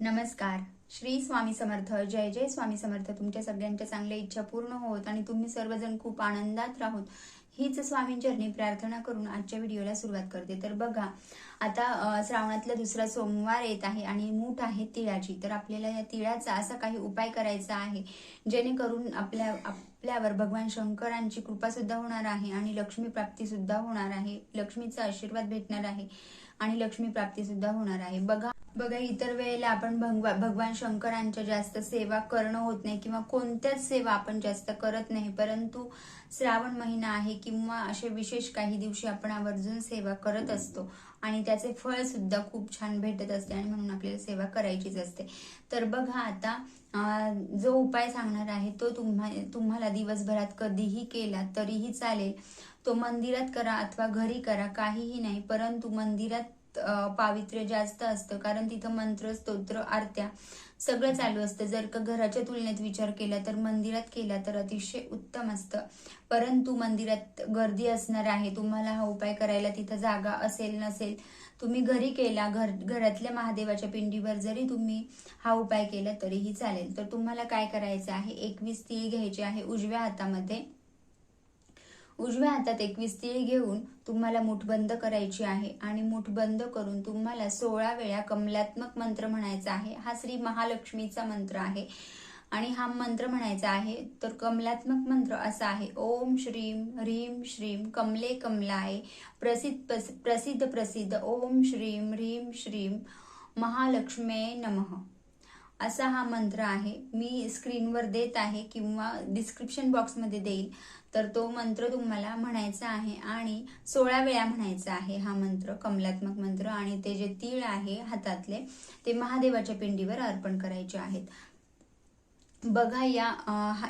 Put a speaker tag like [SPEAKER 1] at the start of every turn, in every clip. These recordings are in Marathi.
[SPEAKER 1] नमस्कार. श्री स्वामी समर्थ. जय जय स्वामी समर्थ. तुमच्या सगळ्यांच्या चांगल्या इच्छा पूर्ण होत आणि तुम्ही सर्वजण खूप आनंदात राहोत हीच स्वामींचरणी प्रार्थना करून आजच्या व्हिडिओला सुरुवात करते. तर बघा आता श्रावणातला दुसरा सोमवार येत आहे आणि मूठ आहे तिळाची. तर आपल्याला या तिळाचा असा काही उपाय करायचा आहे जेणेकरून आपल्या आपल्यावर भगवान शंकरांची कृपा सुद्धा होणार आहे आणि लक्ष्मी प्राप्ती सुद्धा होणार आहे. लक्ष्मीचा आशीर्वाद भेटणार आहे आणि लक्ष्मी प्राप्ती सुद्धा होणार आहे. बघा बघा इतर वेळेला आपण भगवा भगवान शंकरांच्या जास्त सेवा करणं होत नाही किंवा कोणत्याच सेवा आपण जास्त करत नाही. परंतु श्रावण महिना आहे किंवा असे विशेष काही दिवशी आपण आवर्जून सेवा करत असतो आणि त्याचे फळ सुद्धा खूप छान भेटत असते आणि म्हणून आपल्याला सेवा करायचीच असते. तर बघा आता जो उपाय सांगणार आहे तो तुम्हा तुम्हाला दिवसभरात कधीही केला तरीही चालेल. तो मंदिरात करा अथवा घरी करा काहीही नाही परंतु मंदिरात पावित्र्य जास्त असतं. कारण तिथं मंत्र स्तोत्र आरत्या सगळं चालू असतं. जर का घराच्या तुलनेत विचार केला तर मंदिरात केला तर अतिशय उत्तम असतं. परंतु मंदिरात गर्दी असणार आहे. तुम्हाला हा उपाय करायला तिथं जागा असेल नसेल तुम्ही घरी केला घर घरातल्या महादेवाच्या पिंडीवर जरी तुम्ही हा उपाय केला तरीही चालेल. तर तुम्हाला काय करायचं आहे? एकवीस तीळ घ्यायची आहे उजव्या हातामध्ये. उजव्या हातात एकवीस तीळ घेऊन तुम्हाला मुठ बंद करायची आहे आणि मुठ बंद करून तुम्हाला सोळा वेळा कमलात्मक मंत्र म्हणायचा आहे. हा श्री महालक्ष्मीचा मंत्र आहे. आणि हा मंत्र म्हणायचा आहे तर कमलात्मक मंत्र असा आहे. ओम श्रीम ह्रीम श्रीम कमले कमलाय प्रसिद्ध प्रसिद्ध प्रसिद्ध. ओम श्रीम ह्रीम श्रीम महालक्ष्मे नमः. असा हा मंत्र आहे. मी स्क्रीनवर देत आहे किंवा डिस्क्रिप्शन बॉक्समध्ये देईल. तर तो मंत्र तुम्हाला म्हणायचा आहे आणि सोळा वेळा म्हणायचा आहे हा मंत्र कमलात्मक मंत्र आणि ते जे तीळ आहे हातातले ते महादेवाच्या पिंडीवर अर्पण करायचे आहेत. बघा या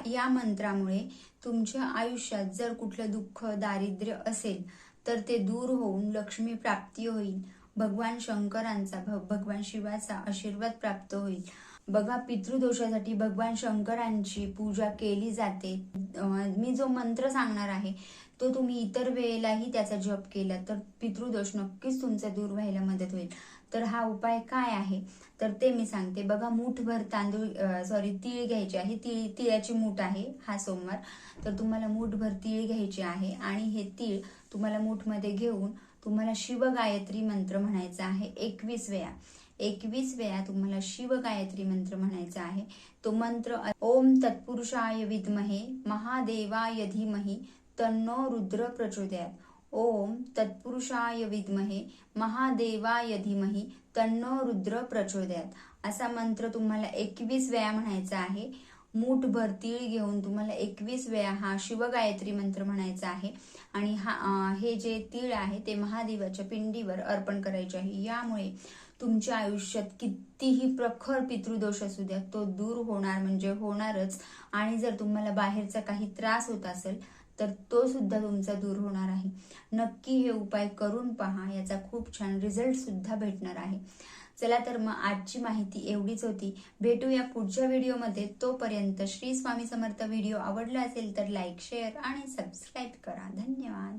[SPEAKER 1] या मंत्रामुळे तुमच्या आयुष्यात जर कुठलं दुःख दारिद्र्य असेल तर ते दूर होऊन लक्ष्मी प्राप्ती होईल. भगवान शंकरांचा भगवान शिवाचा आशीर्वाद प्राप्त होईल. बघा पितृदोषासाठी भगवान शंकरांची पूजा केली जाते. मी जो मंत्र सांगणार आहे तो तुम्ही इतर वेळेलाही त्याचा जप केला तर पितृदोष नक्कीच तुमचा दूर व्हायला मदत होईल. तर हा उपाय काय आहे? तर ते मी सांगते. बघा मूठभर तांदूळ सॉरी तीळ घ्यायचे आहे. तीळ तिळाची मूठ आहे हा सोमवार. तर तुम्हाला मूठभर तीळ घ्यायचे आहे आणि हे तीळ तुम्हाला मूठमध्ये घेऊन तुम्हाला शिवगायत्री मंत्र म्हणायचा आहे एकवीस वेळा. एकवीस वेळा तुम्हाला शिवगायत्री मंत्र म्हणायचा आहे. तो मंत्र ओम तत्पुरुषाय विद्महे महादेवाय धीमहि तन्नो रुद्र प्रचोदयात. ओम तत्पुरुषाय विद्महे महादेवाय धीमहि तन्नो रुद्र प्रचोदयात. असा मंत्र तुम्हाला एकवीस वेळा म्हणायचा आहे. मूठभर तीळ घेऊन तुम्हाला एकवीस वेळा हा शिवगायत्री मंत्र म्हणायचा आहे. आणि हा हे जे तीळ आहे ते महादेवाच्या पिंडीवर अर्पण करायचे आहे. यामुळे तुमच्या आयुष्यात कितीही प्रखर पितृदोष असू द्या तो दूर होणार म्हणजे होणारच. आणि जर तुम्हाला बाहेरचा काही त्रास होत असेल तर तो सुद्धा तुमचा दूर होणार आहे. नक्की हे उपाय करून पहा याचा खूप छान रिझल्ट सुद्धा भेटणार आहे. चला तर मग आजची माहिती एवढीच होती. भेटूया पुढच्या व्हिडिओमध्ये. तोपर्यंत श्री स्वामी समर्थ व्हिडिओ आवडला असेल तर लाईक शेअर आणि सबस्क्राईब करा. धन्यवाद.